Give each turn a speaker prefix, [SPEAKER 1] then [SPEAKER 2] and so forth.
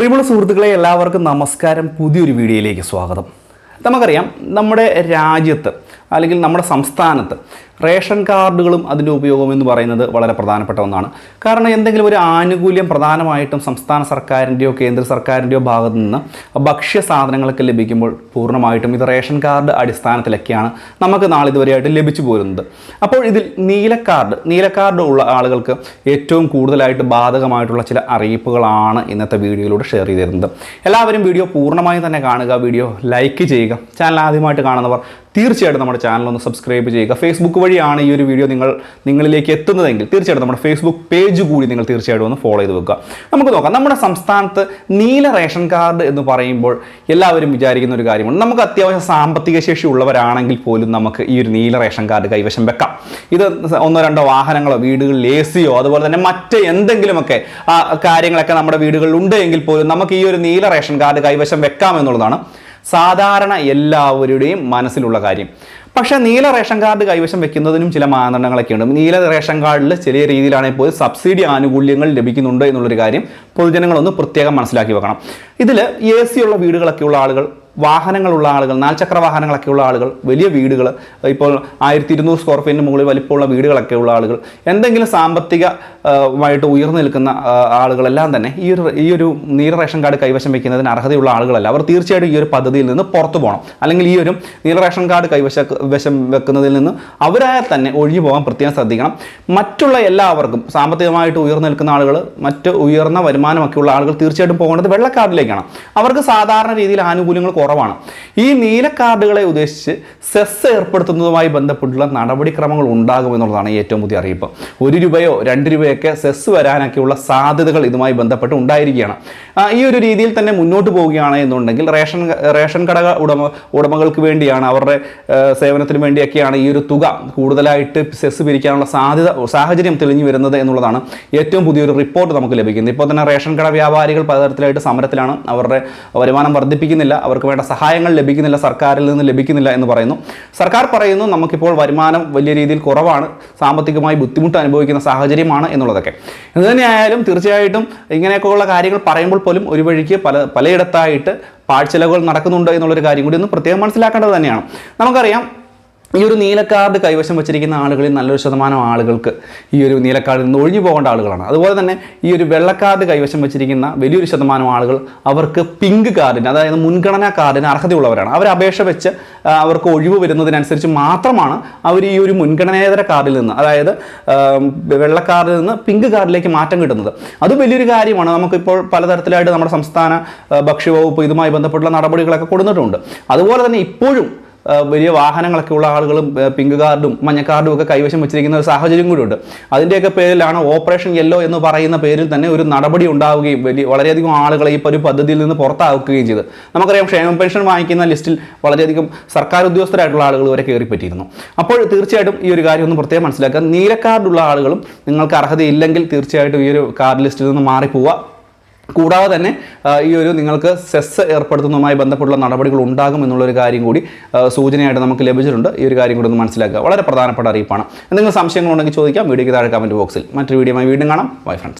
[SPEAKER 1] പ്രിയമുള്ള സുഹൃത്തുക്കളെ എല്ലാവർക്കും നമസ്കാരം. പുതിയൊരു വീഡിയോയിലേക്ക് സ്വാഗതം. നമുക്കറിയാം നമ്മുടെ രാജ്യത്ത് അല്ലെങ്കിൽ നമ്മുടെ സംസ്ഥാനത്ത് റേഷൻ കാർഡുകളും അതിന്റെ ഉപയോഗം എന്ന് പറയുന്നത് വളരെ പ്രധാനപ്പെട്ട ഒന്നാണ്. കാരണം എന്തെങ്കിലും ഒരു ആനുകൂല്യം പ്രധാനമായിട്ടും സംസ്ഥാന സർക്കാരിന്റെയോ കേന്ദ്ര സർക്കാരിന്റെയോ ഭാഗത്തു നിന്ന് ഭക്ഷ്യ സാധനങ്ങളൊക്കെ ലഭിക്കുമ്പോൾ പൂർണമായിട്ടും ഇത് റേഷൻ കാർഡ് അടിസ്ഥാനത്തിലൊക്കെയാണ് നമുക്ക് നാളിതുവരെയായിട്ട് ലഭിച്ചു പോരുന്നത്. അപ്പോൾ ഇതിൽ നീല കാർഡ് നീല കാർഡ് ഉള്ള ആളുകൾക്ക് ഏറ്റവും കൂടുതലായിട്ട് ബാധകമായിട്ടുള്ള ചില അറിയിപ്പുകളാണ് ഇന്നത്തെ വീഡിയോയിലൂടെ ഷെയർ ചെയ്ത് തരുന്നത്. എല്ലാവരും വീഡിയോ പൂർണമായും തന്നെ കാണുക വീഡിയോ ലൈക്ക് ചെയ്യുക. ചാനൽ ആദ്യമായിട്ട് കാണുന്നവർ തീർച്ചയായിട്ടും നമ്മുടെ ചാനൽ ഒന്ന് സബ്സ്ക്രൈബ് ചെയ്യുക. ഫേസ്ബുക്ക് വഴിയാണ് ഈ ഒരു വീഡിയോ നിങ്ങൾ നിങ്ങളിലേക്ക് എത്തുന്നതെങ്കിൽ തീർച്ചയായിട്ടും നമ്മുടെ ഫേസ്ബുക്ക് പേജ് കൂടി നിങ്ങൾ തീർച്ചയായിട്ടും ഒന്ന് ഫോളോ ചെയ്ത് വെക്കുക. നമുക്ക് നോക്കാം. നമ്മുടെ സംസ്ഥാനത്ത് നീല റേഷൻ കാർഡ് എന്ന് പറയുമ്പോൾ എല്ലാവരും വിചാരിക്കുന്ന ഒരു കാര്യമാണ്. നമുക്ക് അത്യാവശ്യം സാമ്പത്തിക ശേഷി ഉള്ളവരാണെങ്കിൽ പോലും നമുക്ക് ഈ ഒരു നീല റേഷൻ കാർഡ് കൈവശം വെക്കാം. ഇത് ഒന്നോ രണ്ടോ വാഹനങ്ങളോ വീടുകളിൽ എ സിയോ അതുപോലെ തന്നെ മറ്റ് എന്തെങ്കിലുമൊക്കെ ആ, കാര്യങ്ങളൊക്കെ നമ്മുടെ വീടുകളിൽ ഉണ്ട് എങ്കിൽ പോലും നമുക്ക് ഈ ഒരു നീല റേഷൻ കാർഡ് കൈവശം വെക്കാം എന്നുള്ളതാണ് സാധാരണ എല്ലാവരുടെയും മനസ്സിലുള്ള കാര്യം. പക്ഷേ നീല റേഷൻ കാർഡ് കൈവശം വെക്കുന്നതിനും ചില മാനദണ്ഡങ്ങളൊക്കെ ഉണ്ട് നീല റേഷൻ കാർഡിൽ ചെറിയ രീതിയിലാണെങ്കിൽ പോലും സബ്സിഡി ആനുകൂല്യങ്ങൾ ലഭിക്കുന്നുണ്ട് എന്നുള്ളൊരു കാര്യം പൊതുജനങ്ങളൊന്ന് പ്രത്യേകം മനസ്സിലാക്കി വെക്കണം. ഇതിൽ എ സി ഉള്ള വീടുകളൊക്കെ ഉള്ള ആളുകൾ വാഹനങ്ങളുള്ള ആളുകൾ നാൽചക്ര വാഹനങ്ങളൊക്കെ ഉള്ള ആളുകൾ വലിയ വീടുകൾ ഇപ്പോൾ ആയിരത്തി ഇരുന്നൂറ് സ്ക്വയർ ഫീറ്റിന് മുകളിൽ വലിപ്പമുള്ള വീടുകളൊക്കെ ഉള്ള ആളുകൾ എന്തെങ്കിലും സാമ്പത്തികമായിട്ട് ഉയർന്നു നിൽക്കുന്ന ആളുകളെല്ലാം തന്നെ ഈ ഒരു ഈ ഒരു നീല റേഷൻ കാർഡ് കൈവശം വയ്ക്കുന്നതിന് അർഹതയുള്ള ആളുകളല്ല. അവർ തീർച്ചയായിട്ടും ഈ ഒരു പദ്ധതിയിൽ നിന്ന് പുറത്തു പോകണം. അല്ലെങ്കിൽ ഈ ഒരു നീല റേഷൻ കാർഡ് കൈവശ വശം വെക്കുന്നതിൽ നിന്ന് അവരായ തന്നെ ഒഴിഞ്ഞു പോകാൻ പ്രത്യേകം ശ്രദ്ധിക്കണം. മറ്റുള്ള എല്ലാവർക്കും സാമ്പത്തികമായിട്ട് ഉയർന്നു നിൽക്കുന്ന ആളുകൾ മറ്റ് ഉയർന്ന വരുമാനമൊക്കെയുള്ള ആളുകൾ തീർച്ചയായിട്ടും പോകേണ്ടത് വെള്ളക്കാർഡിലേക്കാണ് അവർക്ക് സാധാരണ രീതിയിൽ ആനുകൂല്യങ്ങൾ കുറവാണ്. ഈ നീല കാർഡുകളെ ഉദ്ദേശിച്ച് സെസ് ഏർപ്പെടുത്തുന്നതുമായി ബന്ധപ്പെട്ടുള്ള നടപടിക്രമങ്ങൾ ഉണ്ടാകും എന്നുള്ളതാണ് ഏറ്റവും പുതിയ അറിയിപ്പ്. ഒരു രൂപയോ രണ്ട് രൂപയൊക്കെ സെസ് വരാനൊക്കെയുള്ള സാധ്യതകൾ ഇതുമായി ബന്ധപ്പെട്ട് ഉണ്ടായിരിക്കുകയാണ്. ഈ ഒരു രീതിയിൽ തന്നെ മുന്നോട്ട് പോവുകയാണ് എന്നുണ്ടെങ്കിൽ റേഷൻ റേഷൻ കട ഉടമ ഉടമകൾക്ക് വേണ്ടിയാണ് അവരുടെ സേവനത്തിന് വേണ്ടിയൊക്കെയാണ് ഈ ഒരു തുക കൂടുതലായിട്ട് സെസ് പിരിക്കാനുള്ള സാധ്യത സാഹചര്യം തെളിഞ്ഞു വരുന്നത് എന്നുള്ളതാണ് ഏറ്റവും പുതിയൊരു റിപ്പോർട്ട് നമുക്ക് ലഭിക്കുന്നത്. ഇപ്പോൾ തന്നെ റേഷൻ കട വ്യാപാരികൾ പലതരത്തിലായിട്ട് സമരത്തിലാണ്. അവരുടെ വരുമാനം വർദ്ധിപ്പിക്കുന്നില്ല. അവർക്ക് വേണ്ട സഹായങ്ങൾ ലഭിക്കുന്നില്ല സർക്കാരിൽ നിന്ന് ലഭിക്കുന്നില്ല എന്ന് പറയുന്നു. സർക്കാർ പറയുന്നു നമുക്കിപ്പോൾ വരുമാനം വലിയ രീതിയിൽ കുറവാണ് സാമ്പത്തികമായി ബുദ്ധിമുട്ട് അനുഭവിക്കുന്ന സാഹചര്യമാണ് എന്നുള്ളതൊക്കെ. ഇത് തന്നെയായാലും തീർച്ചയായിട്ടും ഇങ്ങനെയൊക്കെയുള്ള കാര്യങ്ങൾ പറയുമ്പോൾ പോലും ഒരു വഴിക്ക് പല പലയിടത്തായിട്ട് പാഴ്ചലകൾ നടക്കുന്നുണ്ട് എന്നുള്ളൊരു കാര്യം കൂടി ഒന്ന് പ്രത്യേകം മനസ്സിലാക്കേണ്ടത് തന്നെയാണ്. നമുക്കറിയാം ഈ ഒരു നീലക്കാർഡ് കൈവശം വെച്ചിരിക്കുന്ന ആളുകളിൽ നല്ലൊരു ശതമാനം ആളുകൾക്ക് ഈ ഒരു നീലക്കാർഡിൽ നിന്ന് ഒഴിഞ്ഞു പോകേണ്ട ആളുകളാണ്. അതുപോലെ തന്നെ ഈ ഒരു വെള്ളക്കാർഡ് കൈവശം വെച്ചിരിക്കുന്ന വലിയൊരു ശതമാനം ആളുകൾ അവർക്ക് പിങ്ക് കാർഡിന് അതായത് മുൻഗണനാ കാർഡിന് അർഹതയുള്ളവരാണ്. അവർ അപേക്ഷ വെച്ച് അവർക്ക് ഒഴിവ് വരുന്നതിനനുസരിച്ച് മാത്രമാണ് അവർ ഈ ഒരു മുൻഗണനേതര കാർഡിൽ നിന്ന് അതായത് വെള്ളക്കാർഡിൽ നിന്ന് പിങ്ക് കാർഡിലേക്ക് മാറ്റം കിട്ടുന്നത്. അത് വലിയൊരു കാര്യമാണ്. നമുക്കിപ്പോൾ പലതരത്തിലായിട്ട് നമ്മുടെ സംസ്ഥാന ഭക്ഷ്യവകുപ്പ് ഇതുമായി ബന്ധപ്പെട്ടുള്ള നടപടികളൊക്കെ കൊടുത്തിട്ടുണ്ട്. അതുപോലെ തന്നെ ഇപ്പോഴും വലിയ വാഹനങ്ങളൊക്കെ ഉള്ള ആളുകളും പിങ്ക് കാർഡും മഞ്ഞ കാർഡും ഒക്കെ കൈവശം വെച്ചിരിക്കുന്ന ഒരു സാഹചര്യം കൂടിയുണ്ട്. അതിന്റെയൊക്കെ പേരിലാണ് ഓപ്പറേഷൻ യെല്ലോ എന്ന് പറയുന്ന പേരിൽ തന്നെ ഒരു നടപടി ഉണ്ടാവുകയും വലിയ വളരെയധികം ആളുകളെ ഈ ഒരു പദ്ധതിയിൽ നിന്ന് പുറത്താക്കുകയും ചെയ്ത് നമുക്കറിയാം ക്ഷേമ പെൻഷൻ വാങ്ങിക്കുന്ന ലിസ്റ്റിൽ വളരെയധികം സർക്കാർ ഉദ്യോഗസ്ഥരായിട്ടുള്ള ആളുകൾ വരെ കയറിപ്പറ്റിയിരുന്നു. അപ്പോൾ തീർച്ചയായിട്ടും ഈ ഒരു കാര്യം ഒന്ന് പ്രത്യേകം മനസ്സിലാക്കുക. നീല കാർഡുള്ള ആളുകളും നിങ്ങൾക്ക് അർഹതയില്ലെങ്കിൽ തീർച്ചയായിട്ടും ഈ ഒരു കാർഡ് ലിസ്റ്റിൽ നിന്ന് മാറിപ്പോവുക. കൂടാതെ തന്നെ ഈ ഒരു നിങ്ങൾക്ക് സെസ് ഏർപ്പെടുത്തുന്നതുമായി ബന്ധപ്പെട്ടുള്ള നടപടികൾ ഉണ്ടാകും എന്നുള്ളൊരു കാര്യം കൂടി സൂചനയായിട്ട് നമുക്ക് ലഭിച്ചിട്ടുണ്ട്. ഈ ഒരു കാര്യം കൂടി ഒന്ന് മനസ്സിലാക്കുക. വളരെ പ്രധാനപ്പെട്ട അറിയിപ്പാണ്. എന്തെങ്കിലും സംശയങ്ങളുണ്ടെങ്കിൽ ചോദിക്കാം. വീഡിയോയ്ക്ക് താഴെ കമന്റ് ബോക്സിൽ മറ്റൊരു വീഡിയോയുമായി വീണ്ടും കാണാം. Bye friends